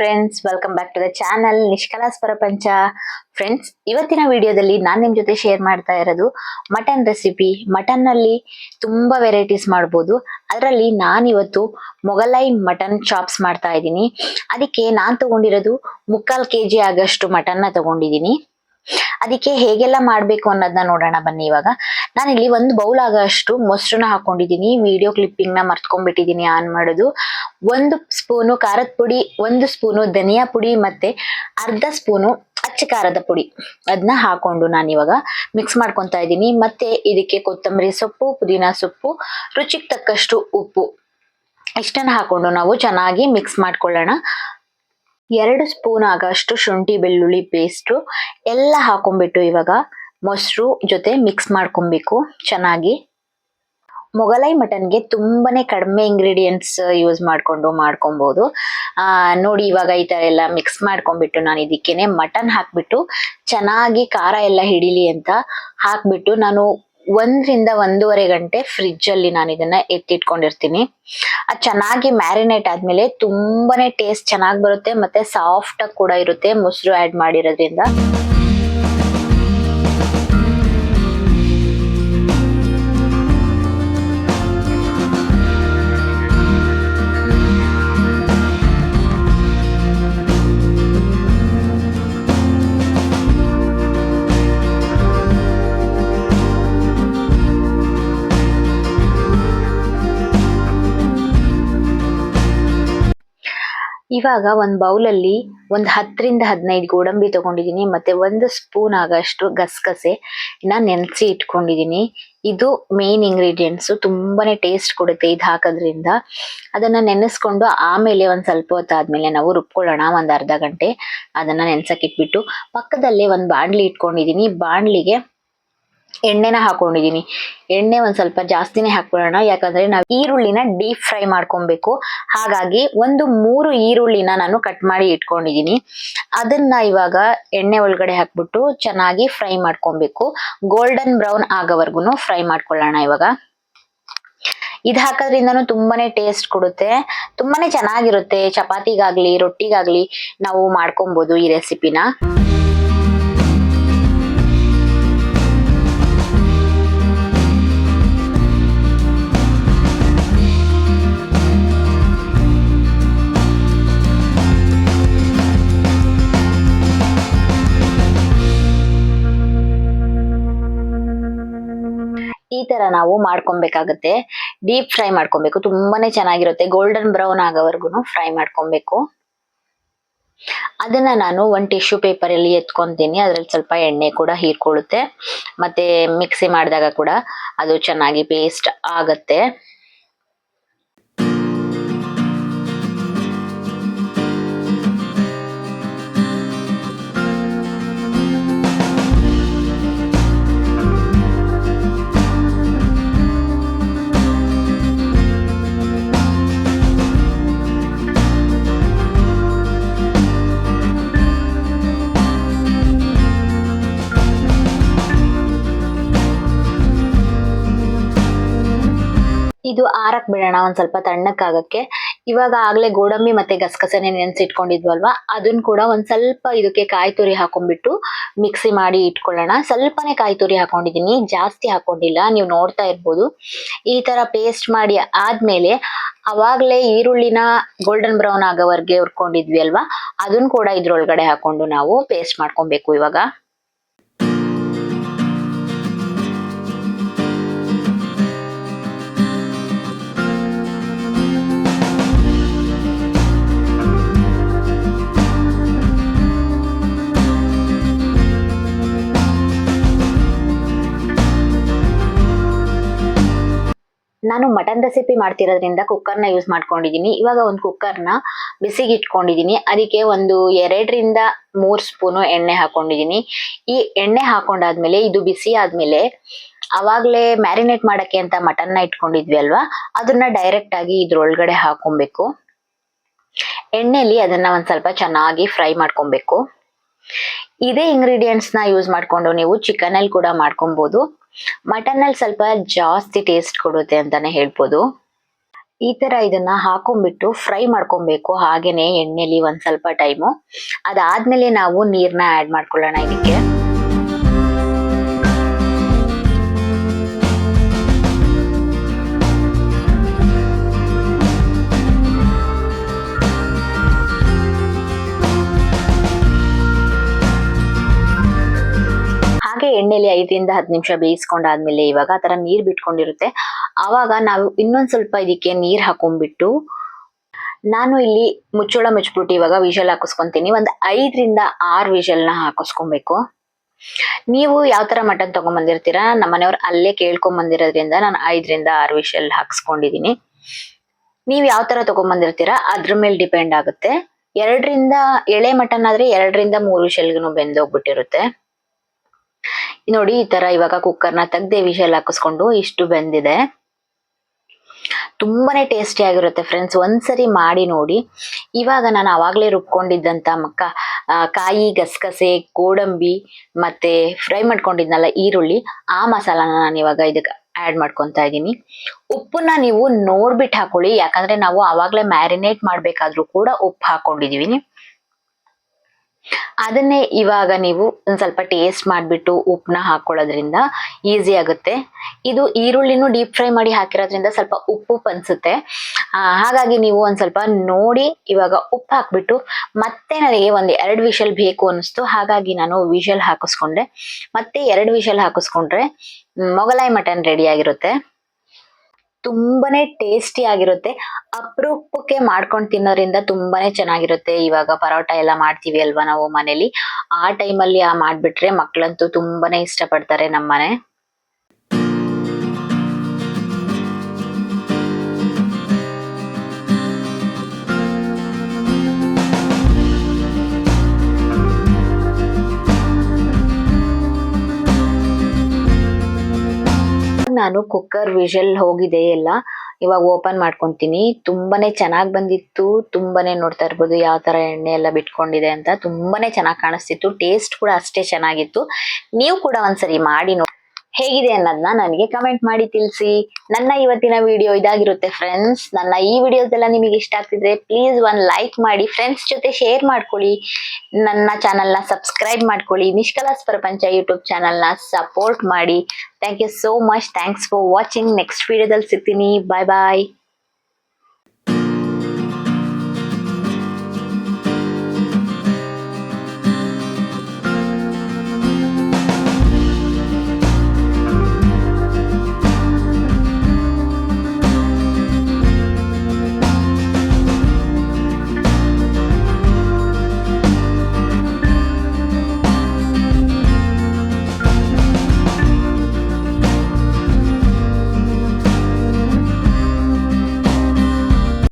Friends welcome back to the channel ನಿಷ್ಕಲಾಸ್ ಪ್ರಪಂಚ friends ಇವತ್ತಿನ ವಿಡಿಯೋದಲ್ಲಿ ನಾನು ನಿಮ್ಮ ಜೊತೆ ಶೇರ್ ಮಾಡ್ತಾ ಇರೋದು ಮಟನ್ ರೆಸಿಪಿ ಮಟನ್ನಲ್ಲಿ ತುಂಬಾ ವೆರೈಟೀಸ್ ಮಾಡ್ಬೋದು. ಅದರಲ್ಲಿ ನಾನು ಇವತ್ತು ಮೊಗಲೈ ಮಟನ್ ಚಾಪ್ಸ್ ಮಾಡ್ತಾ ಇದ್ದೀನಿ. ಅದಕ್ಕೆ ನಾನು ತಗೊಂಡಿರೋದು ಮುಕ್ಕಾಲು ಕೆ ಜಿ ಆಗಷ್ಟು ಮಟನ್ನ ತಗೊಂಡಿದ್ದೀನಿ. ಅದಕ್ಕೆ ಹೇಗೆಲ್ಲ ಮಾಡ್ಬೇಕು ಅನ್ನೋದನ್ನ ನೋಡೋಣ ಬನ್ನಿ ಇವಾಗ. ಇಲ್ಲಿ ಒಂದು ಬೌಲ್ ಆಗೋಷ್ಟು ಮೊಸರನ್ನ ಹಾಕೊಂಡಿದ್ದೀನಿ ವಿಡಿಯೋ ಕ್ಲಿಪ್ಪಿಂಗ್ನ ಮರ್ತ್ಕೊಂಡ್ಬಿಟ್ಟಿದ್ದೀನಿ ಆನ್ ಮಾಡೋದು. ಒಂದು ಸ್ಪೂನು ಖಾರದ ಪುಡಿ, ಒಂದು ಸ್ಪೂನು ಧನಿಯಾ ಪುಡಿ ಮತ್ತೆ ಅರ್ಧ ಸ್ಪೂನು ಅಚ್ಚ ಖಾರದ ಪುಡಿ. ಅದನ್ನ ಹಾಕೊಂಡು ನಾನು ಇವಾಗ ಮಿಕ್ಸ್ ಮಾಡ್ಕೊತಾ ಇದ್ದೀನಿ. ಮತ್ತೆ ಇದಕ್ಕೆ ಕೊತ್ತಂಬರಿ ಸೊಪ್ಪು, ಪುದೀನ ಸೊಪ್ಪು, ರುಚಿಗೆ ತಕ್ಕಷ್ಟು ಉಪ್ಪು. ಇಷ್ಟನ್ನು ಹಾಕೊಂಡು ನಾವು ಚೆನ್ನಾಗಿ ಮಿಕ್ಸ್ ಮಾಡ್ಕೊಳ್ಳೋಣ. ಎರಡು ಸ್ಪೂನ್ ಆಗಷ್ಟು ಶುಂಠಿ, ಬೆಳ್ಳುಳ್ಳಿ ಪೇಸ್ಟು ಎಲ್ಲ ಹಾಕೊಂಡ್ಬಿಟ್ಟು ಇವಾಗ ಮೊಸರು ಜೊತೆ ಮಿಕ್ಸ್ ಮಾಡ್ಕೊಬೇಕು ಚೆನ್ನಾಗಿ. ಮೊಗಲೈ ಮಟನ್ಗೆ ತುಂಬಾನೇ ಕಡಿಮೆ ಇಂಗ್ರೀಡಿಯೆಂಟ್ಸ್ ಯೂಸ್ ಮಾಡ್ಕೊಂಡು ಮಾಡ್ಕೊಬೋದು. ನೋಡಿ ಇವಾಗ ಈ ಥರ ಎಲ್ಲ ಮಿಕ್ಸ್ ಮಾಡ್ಕೊಂಡ್ಬಿಟ್ಟು ನಾನು ಇದಕ್ಕೇನೆ ಮಟನ್ ಹಾಕ್ಬಿಟ್ಟು ಚೆನ್ನಾಗಿ ಖಾರ ಎಲ್ಲ ಹಿಡಿಲಿ ಅಂತ ಹಾಕ್ಬಿಟ್ಟು ನಾನು ಒಂದರಿಂದ ಒಂದೂವರೆ ಗಂಟೆ ಫ್ರಿಜ್ ಅಲ್ಲಿ ನಾನು ಇದನ್ನ ಎತ್ತಿಟ್ಕೊಂಡಿರ್ತೀನಿ. ಅದು ಚೆನ್ನಾಗಿ ಮ್ಯಾರಿನೇಟ್ ಆದ್ಮೇಲೆ ತುಂಬಾನೇ ಟೇಸ್ಟ್ ಚೆನ್ನಾಗಿ ಬರುತ್ತೆ, ಮತ್ತೆ ಸಾಫ್ಟ್ ಆಗಿ ಕೂಡ ಇರುತ್ತೆ, ಮೊಸರು ಆಡ್ ಮಾಡಿರೋದ್ರಿಂದ. ಇವಾಗ ಒಂದ್ ಬೌಲಲ್ಲಿ ಒಂದು ಹತ್ತರಿಂದ ಹದಿನೈದು ಗೋಡಂಬಿ ತಗೊಂಡಿದೀನಿ, ಮತ್ತೆ ಒಂದು ಸ್ಪೂನ್ ಆಗಷ್ಟು ಗಸಗಸೆ ನೆನೆಸಿ ಇಟ್ಕೊಂಡಿದೀನಿ. ಇದು ಮೇನ್ ಇಂಗ್ರೀಡಿಯೆಂಟ್ಸ್ ತುಂಬಾನೇ ಟೇಸ್ಟ್ ಕೊಡುತ್ತೆ ಇದು ಹಾಕೋದ್ರಿಂದ. ಅದನ್ನ ನೆನೆಸ್ಕೊಂಡು ಆಮೇಲೆ ಒಂದ್ ಸ್ವಲ್ಪ ಹೊತ್ತಾದ್ಮೇಲೆ ನಾವು ರುಬ್ಕೊಳ್ಳೋಣ, ಒಂದ್ ಅರ್ಧ ಗಂಟೆ ಅದನ್ನ ನೆನ್ಸಕ್ ಇಟ್ಬಿಟ್ಟು. ಪಕ್ಕದಲ್ಲೇ ಒಂದು ಬಾಣಲಿ ಇಟ್ಕೊಂಡಿದೀನಿ. ಬಾಣ್ಲಿಗೆ ಎಣ್ಣೆನ ಹಾಕೊಂಡಿದೀನಿ. ಎಣ್ಣೆ ಒಂದ್ ಸ್ವಲ್ಪ ಜಾಸ್ತಿನೇ ಹಾಕೊಳ್ಳೋಣ ಯಾಕಂದ್ರೆ ನಾವು ಈರುಳ್ಳಿನ ಡೀಪ್ ಫ್ರೈ ಮಾಡ್ಕೊಬೇಕು. ಹಾಗಾಗಿ ಒಂದು ಮೂರು ಈರುಳ್ಳಿನ ನಾನು ಕಟ್ ಮಾಡಿ ಇಟ್ಕೊಂಡಿದೀನಿ. ಅದನ್ನ ಇವಾಗ ಎಣ್ಣೆ ಒಳಗಡೆ ಹಾಕ್ಬಿಟ್ಟು ಚೆನ್ನಾಗಿ ಫ್ರೈ ಮಾಡ್ಕೊಬೇಕು. ಗೋಲ್ಡನ್ ಬ್ರೌನ್ ಆಗೋವರೆಗೂ ಫ್ರೈ ಮಾಡ್ಕೊಳ್ಳೋಣ ಇವಾಗ. ಇದು ಹಾಕೋದ್ರಿಂದನೂ ತುಂಬಾನೇ ಟೇಸ್ಟ್ ಕೊಡುತ್ತೆ. ತುಂಬಾನೇ ಚೆನ್ನಾಗಿರುತ್ತೆ. ಚಪಾತಿಗಾಗ್ಲಿ, ರೊಟ್ಟಿಗಾಗ್ಲಿ ನಾವು ಮಾಡ್ಕೊಬಹುದು ಈ ರೆಸಿಪಿನ ತರ ನಾವು ಮಾಡ್ಕೊಬೇಕಾಗತ್ತೆ. ಡೀಪ್ ಫ್ರೈ ಮಾಡ್ಕೊಬೇಕು. ತುಂಬಾನೇ ಚೆನ್ನಾಗಿರುತ್ತೆ. ಗೋಲ್ಡನ್ ಬ್ರೌನ್ ಆಗೋವರೆಗೂ ಫ್ರೈ ಮಾಡ್ಕೊಬೇಕು. ಅದನ್ನ ನಾನು ಒಂದ್ ಟಿಶ್ಯೂ ಪೇಪರ್ ಅಲ್ಲಿ ಎತ್ಕೊಂತೀನಿ. ಅದ್ರಲ್ಲಿ ಸ್ವಲ್ಪ ಎಣ್ಣೆ ಕೂಡ ಹೀರ್ಕೊಳ್ಳುತ್ತೆ. ಮತ್ತೆ ಮಿಕ್ಸಿ ಮಾಡಿದಾಗ ಕೂಡ ಅದು ಚೆನ್ನಾಗಿ ಪೇಸ್ಟ್ ಆಗತ್ತೆ. ಇದು ಆರಕ್ ಬಿಡೋಣ ಒಂದ್ ಸ್ವಲ್ಪ ತಣ್ಣಕ್ಕಾಗಕ್ಕೆ. ಇವಾಗ ಆಗ್ಲೇ ಗೋಡಂಬಿ ಮತ್ತೆ ಗಸಗಸನೆ ನೆನ್ಸಿಟ್ಕೊಂಡಿದ್ವಲ್ವಾ? ಅದನ್ನ ಕೂಡ ಒಂದ್ ಸ್ವಲ್ಪ ಇದಕ್ಕೆ ಕಾಯಿ ತುರಿ ಹಾಕೊಂಡ್ಬಿಟ್ಟು ಮಿಕ್ಸಿ ಮಾಡಿ ಇಟ್ಕೊಳ್ಳೋಣ. ಸ್ವಲ್ಪನೇ ಕಾಯಿ ತುರಿ ಹಾಕೊಂಡಿದೀನಿ ಜಾಸ್ತಿ ಹಾಕೊಂಡಿಲ್ಲ. ನೀವು ನೋಡ್ತಾ ಇರ್ಬೋದು. ಈ ತರ ಪೇಸ್ಟ್ ಮಾಡಿ ಆದ್ಮೇಲೆ ಅವಾಗ್ಲೇ ಈರುಳ್ಳಿನ ಗೋಲ್ಡನ್ ಬ್ರೌನ್ ಆಗೋವರೆಗೆ ಹುರ್ಕೊಂಡಿದ್ವಿ ಅಲ್ವಾ? ಅದನ್ನ ಕೂಡ ಇದ್ರೊಳಗಡೆ ಹಾಕೊಂಡು ನಾವು ಪೇಸ್ಟ್ ಮಾಡ್ಕೊಬೇಕು ಇವಾಗ. ನಾನು ಮಟನ್ ರೆಸಿಪಿ ಮಾಡ್ತಿರೋದ್ರಿಂದ ಕುಕ್ಕರ್ನ ಯೂಸ್ ಮಾಡ್ಕೊಂಡಿದ್ದೀನಿ ಇವಾಗ ಒಂದು ಕುಕ್ಕರ್ನ ಬಿಸಿಗೆ ಇಟ್ಕೊಂಡಿದ್ದೀನಿ ಅದಕ್ಕೆ ಒಂದು ಎರಡರಿಂದ ಮೂರು ಸ್ಪೂನು ಎಣ್ಣೆ ಹಾಕೊಂಡಿದೀನಿ. ಈ ಎಣ್ಣೆ ಹಾಕೊಂಡಾದ್ಮೇಲೆ, ಇದು ಬಿಸಿ ಆದ್ಮೇಲೆ, ಅವಾಗಲೇ ಮ್ಯಾರಿನೇಟ್ ಮಾಡಕ್ಕೆ ಅಂತ ಮಟನ್ನ ಇಟ್ಕೊಂಡಿದ್ವಿ ಅಲ್ವಾ? ಅದನ್ನ ಡೈರೆಕ್ಟ್ ಆಗಿ ಇದ್ರೊಳಗಡೆ ಹಾಕೊಬೇಕು. ಎಣ್ಣೆಲಿ ಅದನ್ನ ಒಂದು ಸ್ವಲ್ಪ ಚೆನ್ನಾಗಿ ಫ್ರೈ ಮಾಡ್ಕೊಬೇಕು. ಇದೇ ಇಂಗ್ರೀಡಿಯೆಂಟ್ಸ್ನ ಯೂಸ್ ಮಾಡ್ಕೊಂಡು ನೀವು ಚಿಕನ್ ಅಲ್ಲಿ ಕೂಡ ಮಾಡ್ಕೊಬಹುದು ಮಟನ್ ಅಲ್ಲಿ ಸ್ವಲ್ಪ ಜಾಸ್ತಿ ಟೇಸ್ಟ್ ಕೊಡುತ್ತೆ ಅಂತಾನೆ ಹೇಳ್ಬೋದು. ಈ ತರ ಇದನ್ನ ಹಾಕೊಂಡ್ಬಿಟ್ಟು ಫ್ರೈ ಮಾಡ್ಕೊಬೇಕು. ಹಾಗೇನೆ ಎಣ್ಣೆಲಿ ಒಂದ್ ಸ್ವಲ್ಪ ಟೈಮು ಅದಾದ್ಮೇಲೆ ನಾವು ನೀರ್ನ ಆಡ್ ಮಾಡ್ಕೊಳ್ಳೋಣ ಇದಕ್ಕೆ. ಐದರಿಂದ ಹತ್ತು ನಿಮಿಷ ಬೇಯಿಸ್ಕೊಂಡಾದ್ಮೇಲೆ ಇವಾಗ ಆ ಥರ ನೀರ್ ಬಿಟ್ಕೊಂಡಿರುತ್ತೆ. ಆವಾಗ ನಾವು ಇನ್ನೊಂದು ಸ್ವಲ್ಪ ಇದಕ್ಕೆ ನೀರು ಹಾಕೊಂಡ್ಬಿಟ್ಟು ನಾನು ಇಲ್ಲಿ ಮುಚ್ಚೋಳ ಮುಚ್ಬಿಟ್ಟು ಇವಾಗ ವಿಷಲ್ ಹಾಕಿಸ್ಕೊತೀನಿ. ಒಂದು ಐದರಿಂದ ಆರು ವಿಷಲ್ನ ಹಾಕಿಸ್ಕೊಬೇಕು. ನೀವು ಯಾವ ಥರ ಮಟನ್ ತೊಗೊಂಬಂದಿರ್ತೀರ? ನಮ್ಮ ಮನೆಯವ್ರು ಅಲ್ಲೇ ಕೇಳ್ಕೊಂಬಂದಿರೋದ್ರಿಂದ ನಾನು ಐದರಿಂದ ಆರು ವಿಷಲ್ ಹಾಕಿಸ್ಕೊಂಡಿದ್ದೀನಿ. ನೀವು ಯಾವ ಥರ ತೊಗೊಂಬಂದಿರ್ತೀರ? ಅದ್ರ ಮೇಲೆ ಡಿಪೆಂಡ್ ಆಗುತ್ತೆ. ಎರಡರಿಂದ ಎಳೆ ಮಟನ್ ಆದರೆ ಎರಡರಿಂದ ಮೂರು ವಿಷಲ್ಗೂ ಬೆಂದೋಗ್ಬಿಟ್ಟಿರುತ್ತೆ. ನೋಡಿ, ಈ ತರ ಇವಾಗ ಕುಕ್ಕರ್ನ ತೆಗ್ದೆ ವಿಷಲ್ ಹಾಕಿಸ್ಕೊಂಡು ಇಷ್ಟು ಬೆಂದಿದೆ. ತುಂಬಾನೇ ಟೇಸ್ಟಿ ಆಗಿರುತ್ತೆ ಫ್ರೆಂಡ್ಸ್ ಒಂದ್ಸರಿ ಮಾಡಿ ನೋಡಿ. ಇವಾಗ ನಾನು ಆವಾಗಲೇ ರುಬ್ಕೊಂಡಿದ್ದಂತ ಮಕ್ಕ ಕಾಯಿ, ಗಸಗಸೆ, ಗೋಡಂಬಿ ಮತ್ತೆ ಫ್ರೈ ಮಾಡ್ಕೊಂಡಿದ್ನಲ್ಲ ಈರುಳ್ಳಿ, ಆ ಮಸಾಲಾನ ನಾನು ಇವಾಗ ಇದಕ್ಕೆ ಆಡ್ ಮಾಡ್ಕೊತಾ ಇದ್ದೀನಿ. ಉಪ್ಪನ್ನ ನೀವು ನೋಡ್ಬಿಟ್ಟು ಹಾಕೊಳ್ಳಿ. ಯಾಕಂದ್ರೆ ನಾವು ಆವಾಗಲೇ ಮ್ಯಾರಿನೇಟ್ ಮಾಡಬೇಕಾದ್ರೂ ಕೂಡ ಉಪ್ಪು ಹಾಕೊಂಡಿದೀವಿ. ಅದನ್ನೇ ಇವಾಗ ನೀವು ಒಂದು ಸ್ವಲ್ಪ ಟೇಸ್ಟ್ ಮಾಡ್ಬಿಟ್ಟು ಉಪ್ಪನ್ನ ಹಾಕೊಳ್ಳೋದ್ರಿಂದ ಈಸಿ ಆಗುತ್ತೆ. ಇದು ಈರುಳ್ಳಿನೂ ಡೀಪ್ ಫ್ರೈ ಮಾಡಿ ಹಾಕಿರೋದ್ರಿಂದ ಸ್ವಲ್ಪ ಉಪ್ಪು ಅನ್ಸುತ್ತೆ ಹಾಗಾಗಿ ನೀವು ಒಂದ್ ಸ್ವಲ್ಪ ನೋಡಿ ಇವಾಗ ಉಪ್ಪು ಹಾಕ್ಬಿಟ್ಟು ಮತ್ತೆ ನನಗೆ ಒಂದ್ ಎರಡು ವಿಷಲ್ ಬೇಕು ಅನಿಸ್ತು ಹಾಗಾಗಿ ನಾನು ವಿಷಲ್ ಹಾಕಿಸ್ಕೊಂಡೆ. ಮತ್ತೆ ಎರಡು ವಿಷಲ್ ಹಾಕಿಸ್ಕೊಂಡ್ರೆ ಮೊಗಲಾಯಿ ಮಟನ್ ರೆಡಿ ಆಗಿರುತ್ತೆ. ತುಂಬಾನೇ ಟೇಸ್ಟಿ ಆಗಿರುತ್ತೆ. ಅಪರೂಪಕ್ಕೆ ಮಾಡ್ಕೊಂಡು ತಿನ್ನೋದ್ರಿಂದ ತುಂಬಾನೇ ಚೆನ್ನಾಗಿರುತ್ತೆ. ಇವಾಗ ಪರೋಟ ಎಲ್ಲ ಮಾಡ್ತೀವಿ ಅಲ್ವಾ ನಾವು ಮನೇಲಿ? ಆ ಟೈಮಲ್ಲಿ ಆ ಮಾಡ್ಬಿಟ್ರೆ ಮಕ್ಕಳಂತೂ ತುಂಬಾನೇ ಇಷ್ಟಪಡ್ತಾರೆ ನಮ್ಮನೆ. ನಾನು ಕುಕ್ಕರ್ ವಿಷಲ್ ಹೋಗಿದೆ ಎಲ್ಲ, ಇವಾಗ ಓಪನ್ ಮಾಡ್ಕೊಂತೀನಿ. ತುಂಬಾನೇ ಚೆನ್ನಾಗ್ ಬಂದಿತ್ತು. ತುಂಬಾನೇ ನೋಡ್ತಾ ಇರ್ಬೋದು ಯಾವ ತರ ಎಣ್ಣೆ ಎಲ್ಲ ಬಿಟ್ಕೊಂಡಿದೆ ಅಂತ. ತುಂಬಾನೇ ಚೆನ್ನಾಗಿ ಕಾಣಿಸ್ತಿತ್ತು. ಟೇಸ್ಟ್ ಕೂಡ ಅಷ್ಟೇ ಚೆನ್ನಾಗಿತ್ತು. ನೀವು ಕೂಡ ಒಂದ್ಸರಿ ಮಾಡಿ ನೋಡಿ ಹೇಗಿದೆ ಅನ್ನೋದನ್ನ ನನಗೆ ಕಮೆಂಟ್ ಮಾಡಿ ತಿಳಿಸಿ. ನನ್ನ ಇವತ್ತಿನ ವಿಡಿಯೋ ಇದಾಗಿರುತ್ತೆ ಫ್ರೆಂಡ್ಸ್ ನನ್ನ ಈ ವಿಡಿಯೋಸ್ ಎಲ್ಲ ನಿಮಗೆ ಇಷ್ಟ ಆಗ್ತಿದ್ರೆ ಪ್ಲೀಸ್ ಒನ್ ಲೈಕ್ ಮಾಡಿ ಫ್ರೆಂಡ್ಸ್ ಜೊತೆ ಶೇರ್ ಮಾಡ್ಕೊಳ್ಳಿ. ನನ್ನ ಚಾನಲ್ನ ಸಬ್ಸ್ಕ್ರೈಬ್ ಮಾಡ್ಕೊಳ್ಳಿ. ನಿಷ್ಕಲಾಸ್ ಪ್ರಪಂಚ ಯೂಟ್ಯೂಬ್ ಚಾನಲ್ನ ಸಪೋರ್ಟ್ ಮಾಡಿ. Thank you so much thanks for watching next ವಿಡಿಯೋದಲ್ಲಿ ಸಿಗ್ತೀನಿ. ಬಾಯ್ ಬಾಯ್